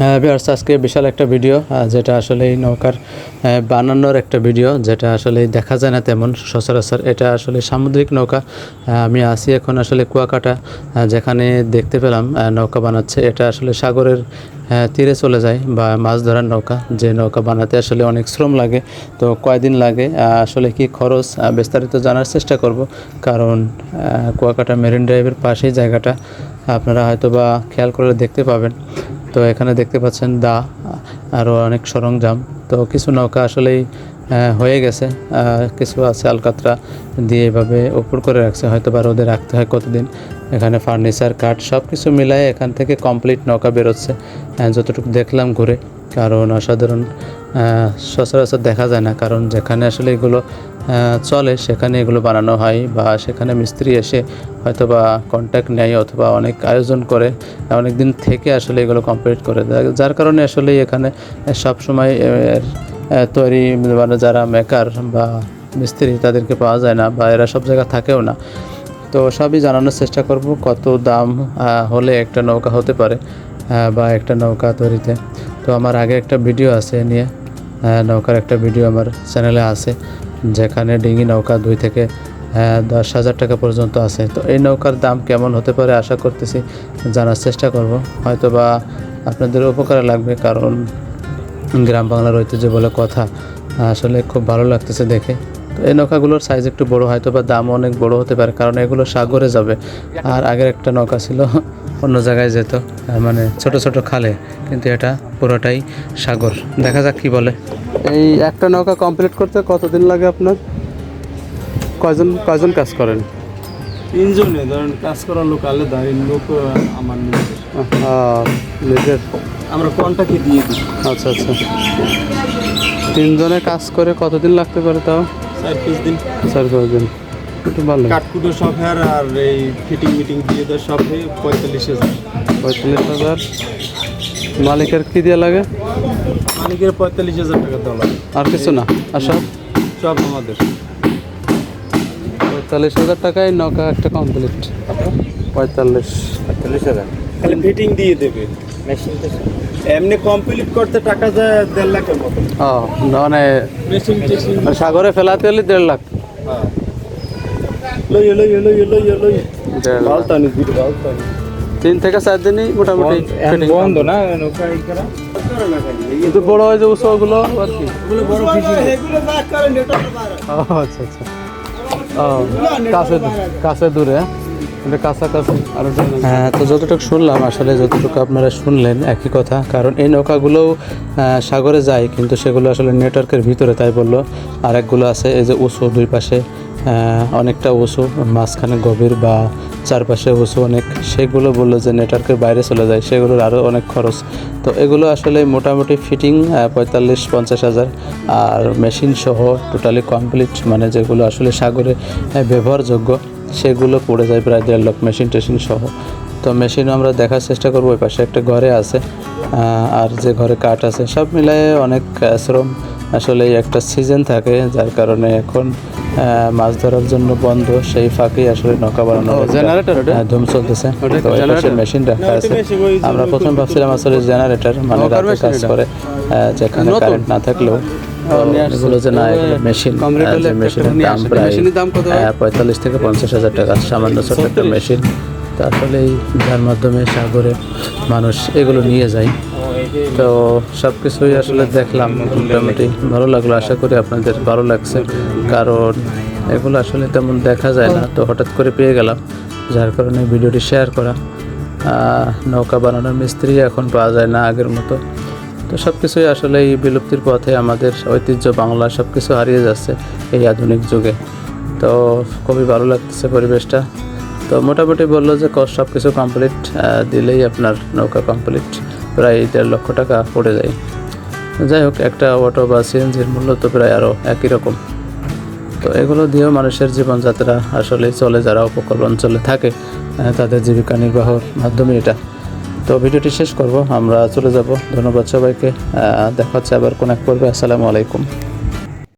বিয়ার্স আজকে বিশাল একটা ভিডিও যেটা আসলে এই নৌকার বানানোর একটা ভিডিও যেটা আসলে দেখা যায় না তেমন সচরাচর। এটা আসলে সামুদ্রিক নৌকা আমি আছি এখন আসলে কুয়াকাটা যেখানে দেখতে পেলাম নৌকা বানাচ্ছে। এটা আসলে সাগরের তীরে চলে যায় বা মাছ ধরার নৌকা। যে নৌকা বানাতে আসলে অনেক শ্রম লাগে, তো কয়দিন লাগে আসলে কি খরচ বিস্তারিত জানার চেষ্টা করব। কারণ কুয়াকাটা মেরিন ড্রাইভের পাশেই জায়গাটা, আপনারা হয়তো বা খেয়াল করে দেখতে পাবেন। তো এখানে দেখতে পাচ্ছেন দা আরও অনেক সরঞ্জাম। তো কিছু নৌকা আসলেই হয়ে গেছে। কিছু আছে আলকাতরা দিয়ে এভাবে উপর করে রাখছে। হয়তো বা রোদে রাখতে হয় কতদিন। এখানে ফার্নিচার, কাঠ সব কিছু মিলায়ে এখান থেকে কমপ্লিট নৌকা বেরোচ্ছে। যতটুকু দেখলাম ঘুরে। কারণ অসাধারণ সচরাচর দেখা যায় না। কারণ যেখানে আসলে এগুলো চলে, সেখানে এগুলো বানানো হয় বা সেখানে মিস্ত্রি এসে হয়তো বা কন্ট্যাক্ট নেয় অথবা অনেক আয়োজন করে অনেক দিন থেকে আসলে এগুলো কমপ্লিট করে দেয়। যার কারণে আসলে এখানে সব সময় এর তৈরি মানে যারা মেকার বা মিস্ত্রি তাদেরকে পাওয়া যায় না বা এরা সব জায়গা থাকেও না। তো সবই জানানোর চেষ্টা করব কত দাম হলে একটা নৌকা হতে পারে বা একটা নৌকা তৈরিতে। তো আমার আগে একটা ভিডিও আছে নিয়ে নৌকার একটা ভিডিও আমার চ্যানেলে আছে। যেখানে ডিঙি নৌকা দুই থেকে দশ হাজার টাকা পর্যন্ত আছে। তো এই নৌকার দাম কেমন হতে পারে আশা করতেছি, জানার চেষ্টা করব। হয়তো বা আপনাদের উপকারে লাগবে, কারণ গ্রাম বাংলার ঐতিহ্য বলে কথা, আসলে খুব ভালো লাগতেছে দেখে। তো এই নৌকাগুলোর সাইজ একটু বড় হয়তো বা দাম অনেক বড় হতে পারে কারণ এগুলো সাগরে যাবে। আর আগের একটা নৌকা ছিল অন্য জায়গায় যেত মানে ছোট ছোট খালে কিন্তু এটা পুরোটাই সাগর। দেখা যাক কি বলে। এই একটা নৌকা কমপ্লিট করতে কতদিন লাগে আপনার? কয়জন কয়জন কাজ করেন? তিনজনে ধরেন কাজ করার লোক আলাদা লোক আমার নিজের। আমরা কন্টাকে দিয়ে দিই। আচ্ছা আচ্ছা। তিনজনে কাজ করে কতদিন লাগতে পারে তাও? চার পাঁচ দিন। চার পাঁচ দিন একটু ভালো কাঠকুটো সব হের আর এই ফিটিং মিটিং দিয়ে দেয় সব হয়ে পঁয়তাল্লিশ হাজার। পঁয়তাল্লিশ হাজার। মালিকের কি দিয়ে লাগে? মালিকের পঁয়তাল্লিশ হাজার টাকা দেওয়া লাগে। আর কিছু না। আর সব সব আমাদের। পঁয়তাল্লিশ হাজার টাকায় নৌকা একটা কমপ্লিট পঁয়তাল্লিশ। পঁয়তাল্লিশ হাজার। খালি ফিটিং দিয়ে দেবে। এমনি কমপ্লিট করতে টাকা যায় দেড় লাখের মতো। ও মানে সাগরে ফেলাতে হলে দেড় লাখ। হ্যাঁ। তিন থেকে চার দিনই মোটামুটি বন্ধ না? কিন্তু বড় হয় যে উৎসবগুলো আর কি। আচ্ছা আচ্ছা। কাছে কাছে দূরে। আর হ্যাঁ তো যতটুকু শুনলাম, আসলে যতটুকু আপনারা শুনলেন, একই কথা। কারণ এই নৌকাগুলোও সাগরে যায়, কিন্তু সেগুলো আসলে নেটওয়ার্কের ভিতরে, তাই বলল। আর একগুলো আছে, এই যে উঁচু দুই পাশে অনেকটা উঁচু মাঝখানে গভীর বা চারপাশে উঁচু অনেক। সেগুলো বলল যে নেটওয়ার্কের বাইরে চলে যায়, সেগুলোর আরও অনেক খরচ। তো এগুলো আসলে মোটামুটি ফিটিং পঁয়তাল্লিশ, পঞ্চাশ হাজার। আর মেশিন সহ টোটালি কমপ্লিট মানে যেগুলো আসলে সাগরে ব্যবহারযোগ্য। সেগুলো পড়ে যায় প্রায় দেড় লাখ মেশিন টেশিন সহ। তো মেশিনও আমরা দেখার চেষ্টা করব ওই পাশে একটা ঘরে আছে আহ, আর যে ঘরে কাঠ আছে সব মিলায়ে অনেক শ্রম আসলে একটা সিজন থাকে যার কারণে এখন আহ, মাছ ধরার জন্য বন্ধ সেই ফাঁকেই আসলে নৌকা বানানো জেনারেটর ধুম চলতেছে। মেশিন রাখা আছে। আমরা প্রথম ভাবছিলাম আসলে জেনারেটর মানে কাজ করে আহ, যেখানে কারেন্ট না থাকলেও। এগুলো যে না এগুলো মেশিন মেশিনের দাম প্রায় পঁয়তাল্লিশ থেকে পঞ্চাশ হাজার টাকা সামান্য ছোট একটা মেশিন। তো আসলে যার মাধ্যমে সাগরে মানুষ এগুলো নিয়ে যায়। তো সব কিছুই আসলে দেখলাম মোটামুটি ভালো লাগল। আশা করি আপনাদের ভালো লাগছে কারণ এগুলো আসলে তেমন দেখা যায় না। তো হঠাৎ করে পেয়ে গেলাম যার কারণে ভিডিওটি শেয়ার করা। নৌকা বানানোর মিস্ত্রি এখন পাওয়া যায় না আগের মতো। তো সব কিছুই আসলে এই বিলুপ্তির পথে আমাদের ঐতিহ্য বাংলা সব কিছু হারিয়ে যাচ্ছে এই আধুনিক যুগে। তো খুবই ভালো লাগতেছে পরিবেশটা। তো মোটামুটি বলল যে কষ্ট সব কিছু কমপ্লিট দিলেই আপনার নৌকা কমপ্লিট প্রায় দেড় লক্ষ টাকা পড়ে যায়। যাই হোক, একটা অটো বা সিএনজির মূল্য তো প্রায় আরও একই রকম। তো এগুলো দিয়েও মানুষের জীবনযাত্রা আসলে চলে, যারা উপকূল অঞ্চলে থাকে তাদের জীবিকা নির্বাহর মাধ্যমে এটা। তো ভিডিওটি শেষ করব, আমরা চলে যাব। ধন্যবাদ সবাইকে। দেখা হচ্ছে আবার কোন এক পর্বে। আসসালামু আলাইকুম।